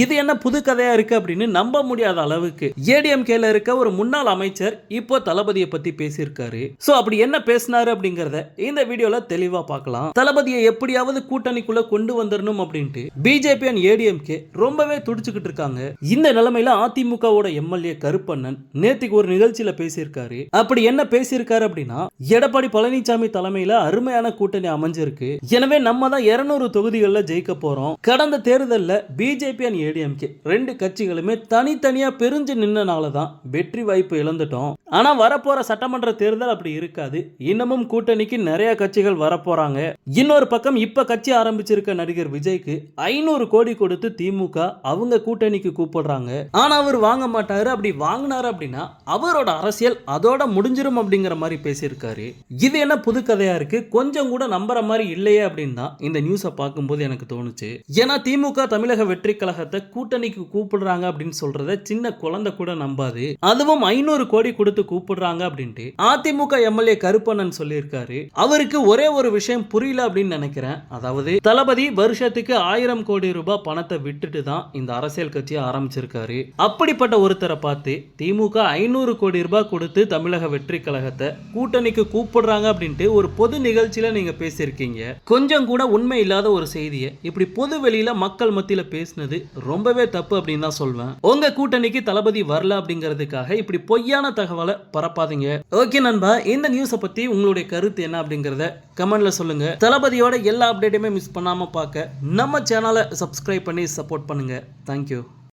இது என்ன புது கதையா இருக்கு அப்படின்னு நம்ப முடியாத அளவுக்கு ஏடிஎம்கேல இருக்க ஒரு முன்னாள் அமைச்சர் இப்போ தளபதியை பத்தி பேசியிருக்காரு. சோ அப்படி என்ன பேசினாரு அப்படிங்கறத இந்த வீடியோல தெளிவா பார்க்கலாம். தளபதியை எப்படியாவது கூட்டணிக்குள்ள கொண்டு வந்துடணும் அப்படின்ட்டு பிஜேபி அண்ட் ஏடிஎம்கே ரொம்பவே துடிச்சுக்கிட்டு இருக்காங்க. இந்த நிலைமையில அதிமுகவோட எம்எல்ஏ கருப்பண்ணன் நேத்துக்கு ஒரு நிகழ்ச்சியில பேசியிருக்காரு. அப்படி என்ன பேசியிருக்காரு அப்படின்னா எடப்பாடி பழனிசாமி தலைமையில அருமையான கூட்டணி அமைஞ்சிருக்கு. எனவே நம்ம தான் இருநூறு தொகுதிகளில் ஜெயிக்க போறோம். கடந்த தேர்தலில் பிஜேபி அண்ட் ஏடிஎம்கே ரெண்டு கட்சிகளுமே தனித்தனியாக பிரிஞ்சு நின்னனால தான் வெற்றி வாய்ப்பு இழந்துட்டோம். ஆனால் வரப்போகிற சட்டமன்ற தேர்தல் அப்படி இருக்காது. இன்னமும் கூட்டணிக்கு நிறைய கட்சிகள் வரப்போகிறாங்க இன்னொரு பக்கம் இப்போ கட்சி ஆரம்பிச்சிருக்க நடிகர் விஜய்க்கு ஐநூறு கோடி கொடுத்து திமுக அவங்க கூட்டணிக்கு கூப்பிடுறாங்க. ஆனால் அவர் வாங்க மாட்டாரு. அப்படி வாங்கினாரு அப்படின்னா அவரோட அரசியல் அதோட முடிஞ்சிரும் அப்படிங்கிற மாதிரி பேசியிருக்காரு. இது என்ன புது கதையா இருக்கு? கொஞ்சம் கூட நம்புற மாதிரி இல்லையே அப்படின்னு தான் இந்த நியூஸை பார்க்கும்போது எனக்கு தோணுச்சு. ஏன்னா திமுக தமிழக வெற்றி கழக கழகத்தை கூட்டணிக்கு கூப்பிடுறாங்க அப்படின்னு சொல்றத சின்ன குழந்தை கூட நம்பாது. அதுவும் ஐநூறு கோடி கொடுத்து கூப்பிடுறாங்க அப்படின்ட்டு அதிமுக எம்எல்ஏ கருப்பண்ணன் சொல்லியிருக்காரு. அவருக்கு ஒரே ஒரு விஷயம் புரியல அப்படின்னு நினைக்கிறேன். அதாவது தளபதி வருஷத்துக்கு ஆயிரம் கோடி ரூபாய் பணத்தை விட்டுட்டு தான் இந்த அரசியல் கட்சியை ஆரம்பிச்சிருக்காரு. அப்படிப்பட்ட ஒருத்தரை பார்த்து திமுக ஐநூறு கோடி ரூபாய் கொடுத்து தமிழக வெற்றி கழகத்தை கூட்டணிக்கு கூப்பிடுறாங்க அப்படின்ட்டு ஒரு பொது நிகழ்ச்சியில நீங்க பேசியிருக்கீங்க. கொஞ்சம் கூட உண்மை இல்லாத ஒரு செய்தியை இப்படி பொது வெளியில மக்கள் மத்தியில பேசினது ரொம்பவே தப்பு அப்படின்னு தான் சொல்வேன். உங்க கூட்டணிக்கு தளபதி வரல அப்படிங்கிறதுக்காக இப்படி பொய்யான தகவலை பரப்பாதீங்க. ஓகே நண்பா இந்த நியூஸை பத்தி உங்களுடைய கருத்து என்ன அப்படிங்கிறத கமெண்ட்ல சொல்லுங்க. தளபதியோட எல்லா அப்டேட்டுமே மிஸ் பண்ணாம பார்க்க நம்ம சேனலை சப்ஸ்கிரைப் பண்ணி சப்போர்ட் பண்ணுங்க. தேங்க்யூ